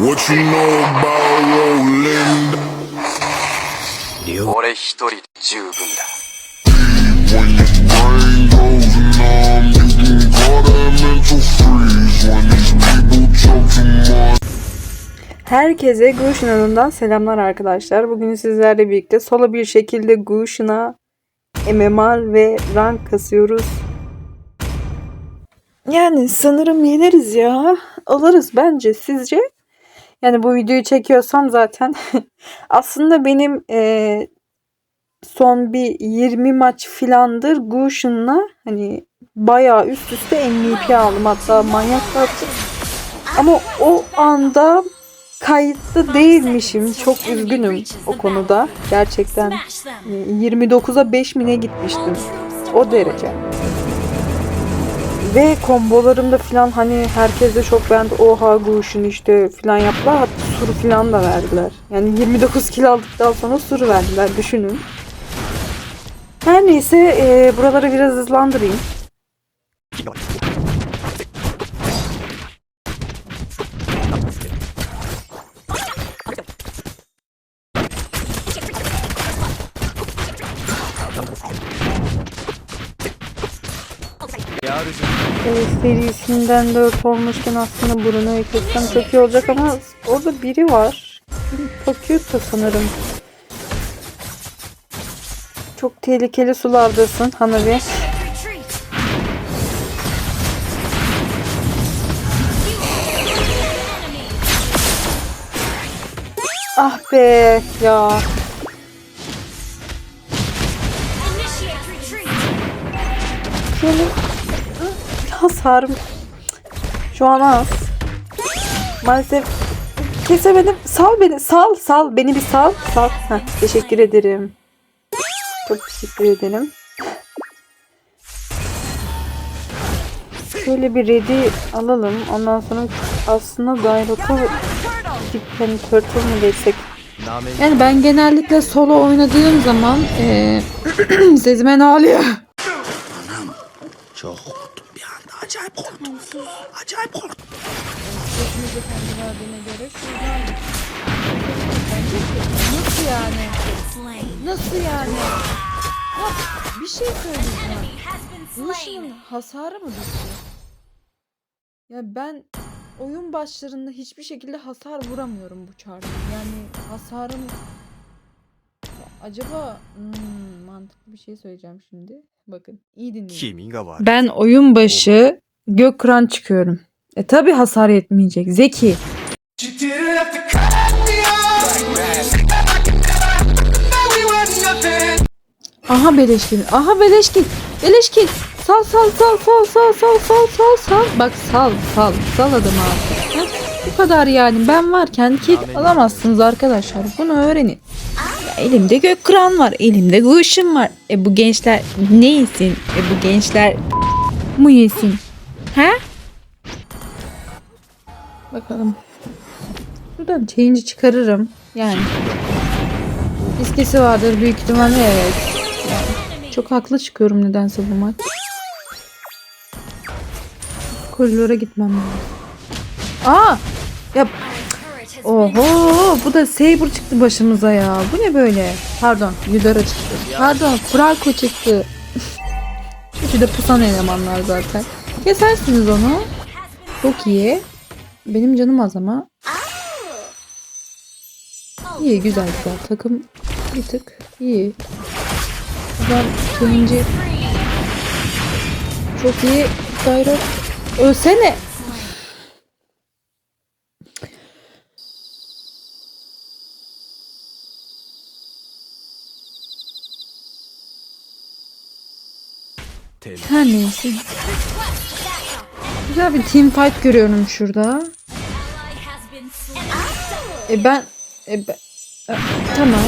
What you know about rolling? 俺一人で十分だ When your brain goes numb, you can call that mental freeze. When these people talk too much. Herkese Gushin adından selamlar arkadaşlar. Bugün sizlerle birlikte solo bir şekilde Gushin'a MMR ve rank kasıyoruz. Yani sanırım yeneriz ya. Alırız bence. Sizce? Yani bu videoyu çekiyorsam zaten aslında benim eee, son bir 20 maç filandır Gushin'la hani bayağı üst üste MVP aldım. Hatta manyak attım. Ama o anda kayıtlı değilmişim. Çok üzgünüm o konuda. Gerçekten e, 29'a 5 mine gitmiştim. O derece. Ve kombolarımda filan hani herkes de çok beğendi. Oha Gushin işte filan yaptılar. Hatta suru filan da verdiler. Yani 29 kilo aldıktan sonra suru verdiler. Düşünün. Her neyse e, buraları biraz hızlandırayım. Evet, serisinden 4 olmuşken aslında Bruno'yu kessem çok iyi olacak ama orada biri var. Pakyutta sanırım. Çok tehlikeli sulardasın Hanabi. Ah be ya. Şöyle hasarım şu an az. Maalesef kesemedim. Sal beni. Sal sal. Beni bir sal. Sal. Heh, teşekkür ederim. Çok teşekkür ederim. Şöyle bir ready alalım. Ondan sonra aslında Dairot'a gidip hani turtle mı desek yani ben genellikle solo oynadığım zaman eee sesime ne oluyor? Çok korktum bir anda Acayip korktum. Acayip korktum. Gökmüz Efendi verdiğine göre şuradan. Nasıl yani? Nasıl yani? Bak bir şey söyleyeceğim. Lucian'ın hasarı mı düştü? Ya ben oyun başlarında hiçbir şekilde hasar vuramıyorum bu çarda. Yani hasarım... Acaba hmm, mantıklı bir şey söyleyeceğim şimdi. Bakın iyi dinleyin. Ben oyun başı Gökran çıkıyorum. E tabi hasar yetmeyecek. Zeki. Aha beleşkin. Aha beleşkin. Beleşkin. Sal sal sal sal sal sal sal sal sal. Bak sal sal sal adamı artık. Bu kadar yani. Ben varken kit alamazsınız arkadaşlar. Bunu öğrenin. Ya elimde Gökran var. Elimde Guşum var. E bu gençler ne yesin? E bu gençler mı yesin? He? Bakalım. Buradan change'i çıkarırım. Yani. İskesi vardır büyük ihtimalle evet. Yani çok haklı çıkıyorum nedense bu maç. Koridora gitmem lazım. Aa! Ya Oho bu da Saber çıktı başımıza ya. Bu ne böyle? Pardon Yudara çıktı. Pardon Franco çıktı. Üçü de pusan elemanlar zaten. Kesersiniz onu. Çok iyi. Benim canım az ama. İyi güzel güzel. Takım bir tık iyi. Güzel change'i. Çok iyi. Daire. Ölsene. Her neyse. Güzel bir team fight görüyorum şurada. E ben, e ben e, tamam.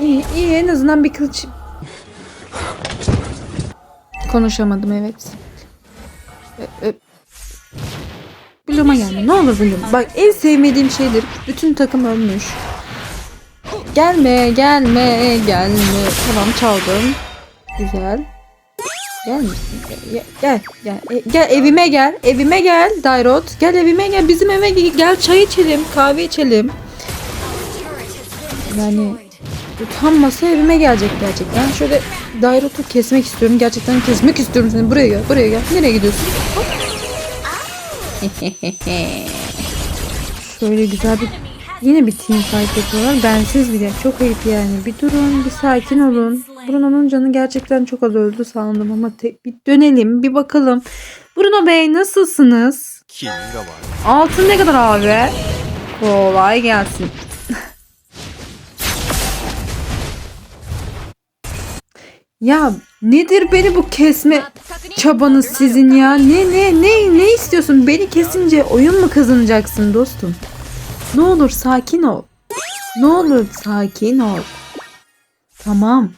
İyi, iyi, iyi en azından bir kılıç. Konuşamadım evet. E, e, Bloom'a gelme. Ne olur Bloom. Bak en sevmediğim şeydir. Bütün takım ölmüş. Gelme, gelme, gelme. Tamam çaldım. Güzel. Gel? Gel, gel, E, gel evime gel, evime gel Dairot. Gel evime gel, bizim eve gel, gel çay içelim, kahve içelim. Yani utanmasa evime gelecek gerçekten. Şöyle Dairot'u kesmek istiyorum. Gerçekten kesmek istiyorum seni. Buraya gel, buraya gel. Nereye gidiyorsun? Şöyle güzel bir yine bir team fight yapıyorlar. Bensiz bile. Çok ayıp yani. Bir durun, bir sakin olun. Bruno'nun canı gerçekten çok az öldü sandım ama bir dönelim, bir bakalım. Bruno Bey nasılsınız? Altın ne kadar abi? Kolay gelsin. ya nedir beni bu kesme çabanız sizin ya? Ne ne ne ne istiyorsun? Beni kesince oyun mu kazanacaksın dostum? Ne olur sakin ol. Ne olur sakin ol. Tamam.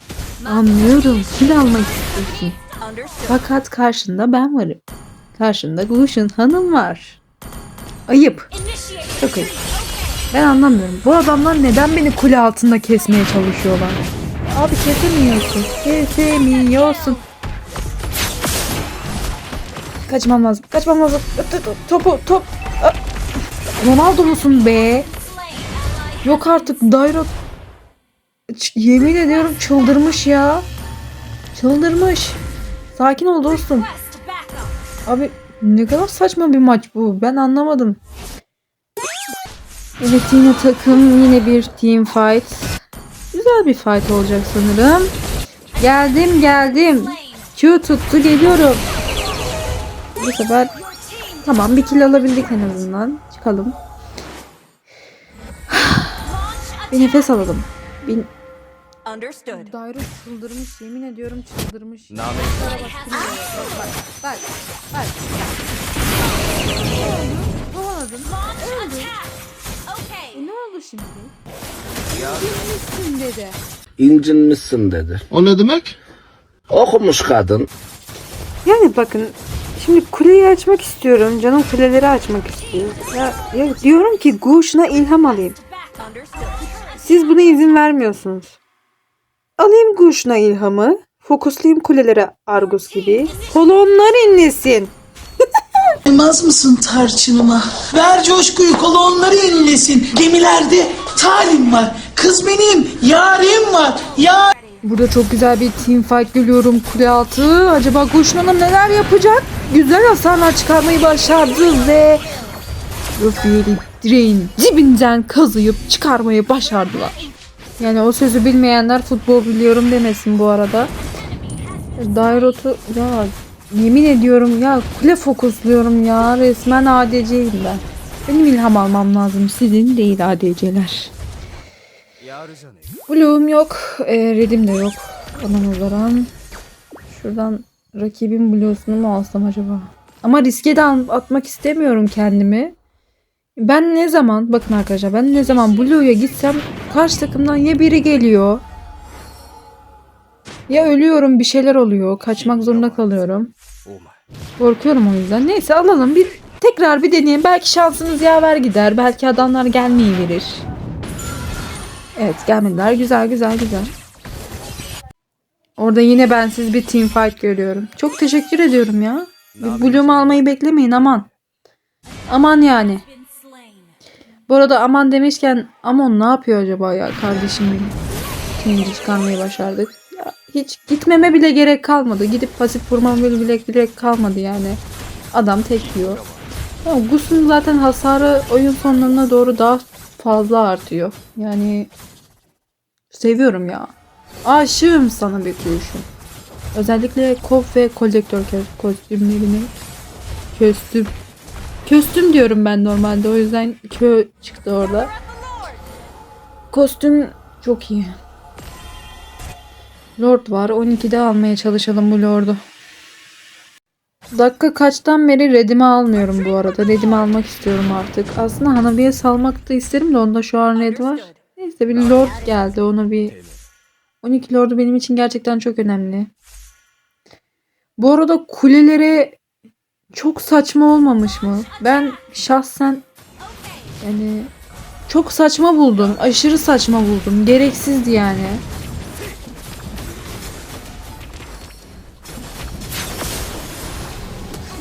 Anlıyorum. Kil almak istiyorsun. Fakat karşında ben varım. Karşında Gülşen Hanım var. Ayıp. Çok ayıp. Ben anlamıyorum. Bu adamlar neden beni kule altında kesmeye çalışıyorlar? Abi kesemiyorsun. Kesemiyorsun. Kaçmam lazım. Kaçmam lazım. Topu top. Aa! Ronaldo musun be? Yok artık Dairot. Yemin ediyorum çıldırmış ya. Çıldırmış. Sakin ol dostum. Abi ne kadar saçma bir maç bu. Ben anlamadım. Evet yine takım yine bir team fight. Güzel bir fight olacak sanırım. Geldim geldim. Q tuttu geliyorum. Bu sefer tamam bir kill alabildik en azından. Çıkalım. bir nefes alalım. Bir... Understood. Daire çıldırmış yemin ediyorum çıldırmış. Name Bak bak bak. Kovaladım. Öldü. E ne oldu şimdi? Girmişsin dedi. incinmişsin dedi. O ne demek? Okumuş kadın. Yani bakın şimdi kuleyi açmak istiyorum. Canım kuleleri açmak istiyor. Ya, ya diyorum ki Guş'una ilham alayım. Understood. Siz buna izin vermiyorsunuz. Alayım Guş'una ilhamı. Fokuslayayım kulelere Argus gibi. Kolonlar inlesin. Koymaz mısın tarçınıma? Ver coşkuyu kolonları inlesin. Gemilerde talim var. Kız benim, yarim var. Ya Burada çok güzel bir team fight görüyorum kule altı. Acaba Guş'un Hanım neler yapacak? Güzel hasarlar çıkarmayı başardı ve Rafael'i direğin dibinden kazıyıp çıkarmayı başardılar. Yani o sözü bilmeyenler futbol biliyorum demesin bu arada. Dairot'u ya yemin ediyorum ya kule fokusluyorum ya resmen ADC'yim ben. Benim ilham almam lazım sizin değil ADC'ler. Blue'um yok. E, Red'im de yok. Aman olaran. Şuradan rakibin Blue'sunu mu alsam acaba? Ama riske de atmak istemiyorum kendimi. Ben ne zaman bakın arkadaşlar ben ne zaman Blue'ya gitsem karşı takımdan ya biri geliyor ya ölüyorum bir şeyler oluyor. Kaçmak zorunda kalıyorum. Korkuyorum o yüzden. Neyse alalım bir tekrar bir deneyelim. Belki şansımız yaver gider. Belki adamlar gelmeyi Evet gelmediler. Güzel güzel güzel. Orada yine bensiz bir team fight görüyorum. Çok teşekkür ediyorum ya. Bloom almayı beklemeyin aman. Aman yani. Bu arada aman demişken Amon ne yapıyor acaba ya kardeşim benim. Ikinci çıkarmayı başardık. Ya, hiç gitmeme bile gerek kalmadı. Gidip pasif vurmam bile, bile gerek kalmadı yani. Adam tek yiyor. Ya, Gus'un zaten hasarı oyun sonlarına doğru daha fazla artıyor. Yani seviyorum ya. Aşığım sana bir kuşum. Özellikle kof ve kolektör kostümlerini. Kostüm. Kostüm diyorum ben normalde. O yüzden kö çıktı orada. Kostüm çok iyi. Lord var. 12'de almaya çalışalım bu Lord'u. Dakika kaçtan beri redimi almıyorum bu arada. Redimi almak istiyorum artık. Aslında Hanabi'ye salmak da isterim de onda şu an red var. Neyse bir Lord geldi. Ona bir 12 Lord'u benim için gerçekten çok önemli. Bu arada kulelere çok saçma olmamış mı? Ben şahsen yani çok saçma buldum. Aşırı saçma buldum. Gereksizdi yani.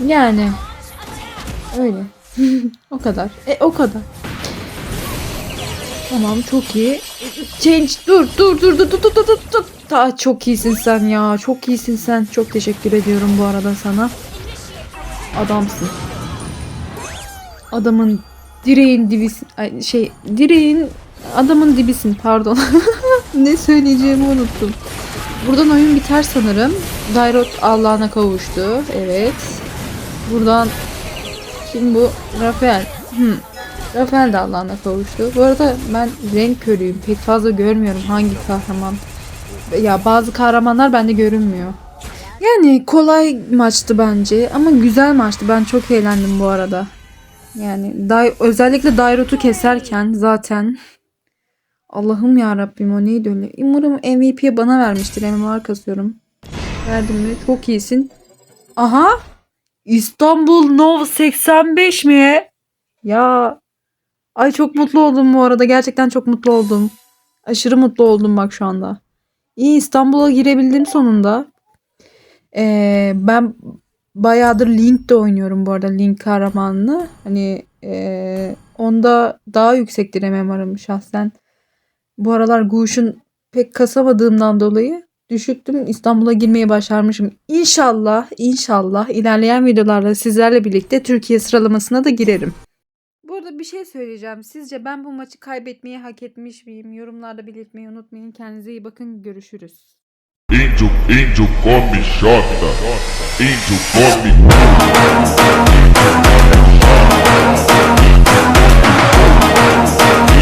Yani öyle. o kadar. E o kadar. Tamam çok iyi. Change dur dur dur dur dur dur dur dur. Ta çok iyisin sen ya. Çok iyisin sen. Çok teşekkür ediyorum bu arada sana. Adamsın. Adamın direğin dibisin. Ay, şey direğin adamın dibisin pardon. ne söyleyeceğimi unuttum. Buradan oyun biter sanırım. Dairot Allah'ına kavuştu. Evet. Buradan kim bu? Rafael. Hmm. Rafael de Allah'ına kavuştu. Bu arada ben renk körüyüm. Pek fazla görmüyorum hangi kahraman. Ya bazı kahramanlar bende görünmüyor. Yani kolay maçtı bence ama güzel maçtı. Ben çok eğlendim bu arada. Yani Day özellikle Dairot'u keserken zaten Allah'ım ya Rabbim o neydi öyle? Umarım MVP'ye bana vermiştir. MMR kasıyorum. Verdim mi? Çok iyisin. Aha! İstanbul Nov 85 mi? Ya ay çok mutlu oldum bu arada. Gerçekten çok mutlu oldum. Aşırı mutlu oldum bak şu anda. İyi İstanbul'a girebildim sonunda. Ee, ben bayağıdır Link de oynuyorum bu arada Link kahramanını. Hani ee, onda daha yüksektir MMR'ım şahsen. Bu aralar Gush'un pek kasamadığımdan dolayı düşüktüm. İstanbul'a girmeyi başarmışım. İnşallah, inşallah ilerleyen videolarda sizlerle birlikte Türkiye sıralamasına da girerim. Bu arada bir şey söyleyeceğim. Sizce ben bu maçı kaybetmeyi hak etmiş miyim? Yorumlarda belirtmeyi unutmayın. Kendinize iyi bakın. Görüşürüz. Índio, índio come xota, índio come. Índio come xota.